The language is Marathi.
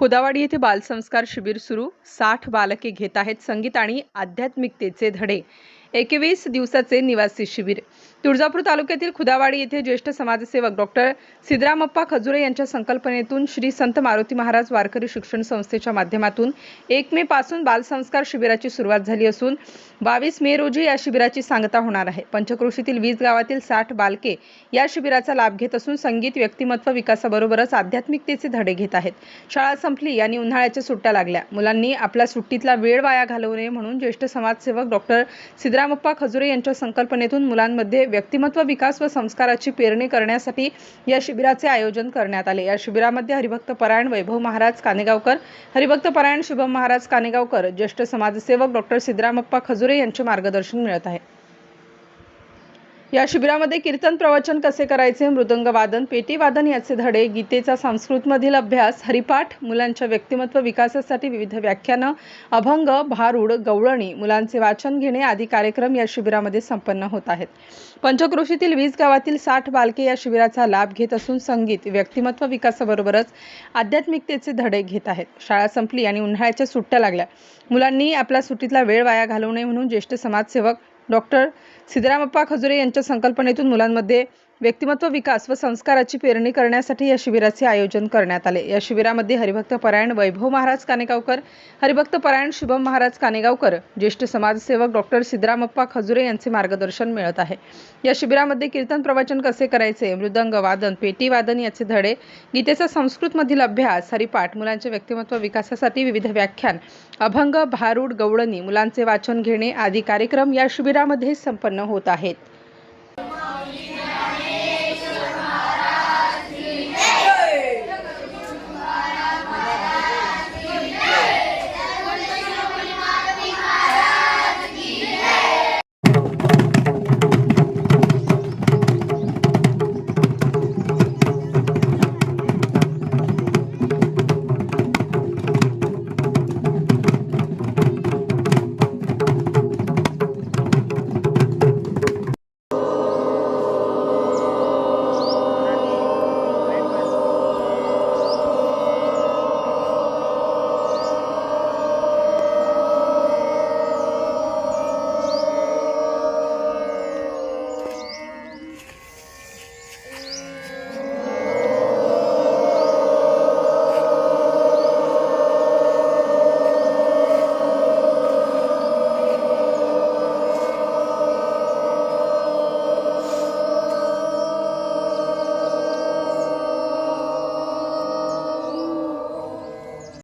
खोदावाडी येथे बालसंस्कार शिबिर सुरू. साठ बालके घेत आहेत संगीत आणि आध्यात्मिकतेचे धडे. एकवीस दिवसाचे निवासी शिबिर. तुळजापूर तालुक्यातील खुदावाडी येथे ज्येष्ठ समाजसेवक डॉक्टर सिद्रामप्पा खजुरे यांच्या संकल्पनेतून श्री संत मारुती महाराज वारकरी शिक्षण संस्थेच्या माध्यमातून एक मे पासून बालसंस्कार शिबिराची सुरुवात झाली असून बावीस मे रोजी या शिबिराची सांगता होणार आहे. पंचक्रोशीतील वीज गावातील साठ बालके या शिबिराचा लाभ घेत असून संगीत व्यक्तिमत्व विकासाबरोबरच आध्यात्मिकतेचे धडे घेत आहेत. शाळा संपली आणि उन्हाळ्याच्या सुट्ट्या लागल्या. मुलांनी आपला सुट्टीतला वेळ वाया घालवू नये म्हणून ज्येष्ठ समाजसेवक डॉक्टर सिद्रामप्पा खजुरे यांच्या संकल्पनेतून मुलांमध्ये व्यक्तिमत्व विकास व संस्काराची पेरणी करण्यासाठी या शिबिराचे आयोजन करण्यात आले. या शिबिरामध्ये हरिभक्त परायण वैभव महाराज कानेगावकर हरिभक्त परायण शुभम महाराज कानेगावकर ज्येष्ठ समाजसेवक डॉक्टर सिद्धरामप्पा खजुरे यांचे मार्गदर्शन मिळत आहे. या शिबिरामध्ये कीर्तन प्रवचन कसे करायचे मृदंग वादन पेटी वादन याचे धडे गीतेचा संस्कृतमधील अभ्यास हरिपाठ मुलांच्या व्यक्तिमत्व विकासासाठी विविध व्याख्यानं अभंग भारूड गवळणी मुलांचे वाचन घेणे आदी कार्यक्रम या शिबिरामध्ये संपन्न होत आहेत. पंचक्रोशीतील वीस गावातील साठ बालके या शिबिराचा लाभ घेत असून संगीत व्यक्तिमत्व विकासाबरोबरच आध्यात्मिकतेचे धडे घेत आहेत. शाळा संपली आणि उन्हाळ्याच्या सुट्ट्या लागल्या. मुलांनी आपला सुट्टीतला वेळ वाया घालवू नये म्हणून ज्येष्ठ समाजसेवक डॉक्टर सिद्धरामप्पा खजुरे यांच्या संकल्पनेतून मुलांमध्ये व्यक्तिमत्व विकास व संस्काराची पेरणी करण्यासाठी या शिबिराचे आयोजन करण्यात आले. या शिबिरामध्ये हरिभक्त परायण वैभव महाराज कानेगावकर हरिभक्त परायण शुभम महाराज कानेगावकर ज्येष्ठ समाजसेवक डॉक्टर सिद्धरामप्पा खजुरे यांचे मार्गदर्शन मिळत आहे. या शिबिरामध्ये कीर्तन प्रवचन कसे करायचे मृदंग वादन पेटी वादन याचे धडे गीतेचा संस्कृतमधील अभ्यास हरिपाठ मुलांच्या व्यक्तिमत्व विकासासाठी विविध व्याख्यान अभंग भारूड गवळणी मुलांचे वाचन घेणे आदी कार्यक्रम या शिबिरामध्ये संपन्न होत आहेत.